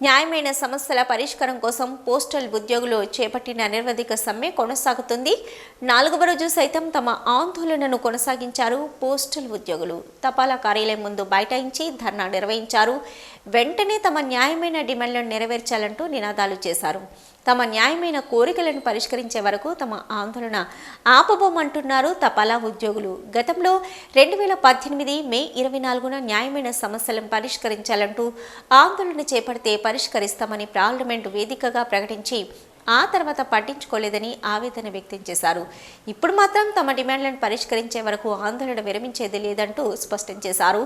న్యాయమైన సమస్యల పరిష్కారం కోసం పోస్టల్ ఉద్యోగులు చేపట్టిన నిరవధిక సమ్మె కొనసాగుతుంది. నాలుగవ రోజు సైతం తమ ఆందోళనను కొనసాగించారు పోస్టల్ ఉద్యోగులు. తపాలా కార్యాలయం ముందు బైఠాయించి ధర్నా నిర్వహించారు. వెంటనే తమ న్యాయమైన డిమాండ్లను నెరవేర్చాలంటూ నినాదాలు చేశారు. తమ న్యాయమైన కోరికలను పరిష్కరించే వరకు తమ ఆందోళన ఆపబోమంటున్నారు తపాలా ఉద్యోగులు. గతంలో రెండు వేల పద్దెనిమిది మే ఇరవై నాలుగున న్యాయమైన సమస్యలను పరిష్కరించాలంటూ ఆందోళన చేపడితే పరిష్కరిస్తామని పార్లమెంటు వేదికగా ప్రకటించి ఆ తర్వాత పట్టించుకోలేదని ఆవేదన వ్యక్తం చేశారు. ఇప్పుడు మాత్రం తమ డిమాండ్లను పరిష్కరించే వరకు ఆందోళన విరమించేది లేదంటూ స్పష్టం చేశారు.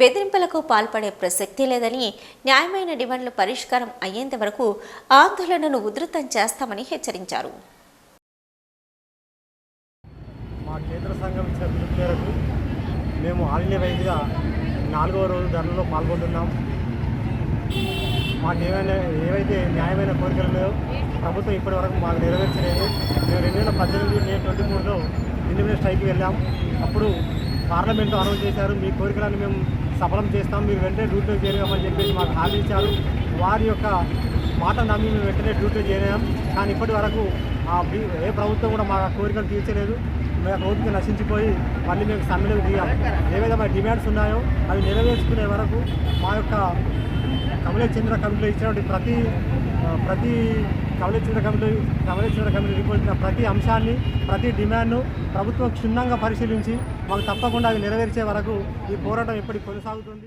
బెదిరింపులకు పాల్పడే ప్రసక్తి లేదని న్యాయమైన డిమాండ్లు పరిష్కారం అయ్యేంత వరకు ఆందోళనను ఉధృతం చేస్తామని హెచ్చరించారు. మా కేంద్ర సంఘం ఇచ్చిన పిలుపు మేరకు మేము ఆల్ ఇండియా వైద్యుగా నాలుగవ రోజు ధరలో పాల్గొంటున్నాం. మాకు ఏమైనా ఏవైతే న్యాయమైన కోరికలు ఉన్నాయో ప్రభుత్వం ఇప్పటివరకు మాకు నెరవేర్చలేదు. మేము రెండు వేల పద్దెనిమిది మే ట్వంటీ మూడులో ఇండిపెండెన్స్ స్ట్రైక్కి వెళ్ళాం. అప్పుడు పార్లమెంట్లో అనౌన్స్ చేశారు. మీ కోరికలను మేము సఫలం చేస్తాం. మీరు వెంటనే డ్యూటీలో చేరామని చెప్పేసి మాకు హామీ ఇచ్చారు. వారి యొక్క మాట నమ్మి మేము వెంటనే డ్యూటీలో చేరాం కానీ ఇప్పటి వరకు ఆ ఏ ప్రభుత్వం కూడా మా కోరికలు తీర్చలేదు. మేము ఓపిక నశించిపోయి మళ్ళీ మేము సమ్మెలకు దిగాం. ఏవైతే మా డిమాండ్స్ ఉన్నాయో అవి నెరవేర్చుకునే వరకు మా యొక్క కమలేశ్చంద్ర కమిటీలో ఇచ్చినటువంటి ప్రతి ప్రతి Kamlesh Chandra committee Kamlesh Chandra committee report ప్రతి అంశాన్ని ప్రతి డిమాండ్ను ప్రభుత్వం క్షుణ్ణంగా పరిశీలించి మాకు తప్పకుండా అవి నెరవేర్చే వరకు ఈ పోరాటం ఎప్పటికీ కొనసాగుతుంది.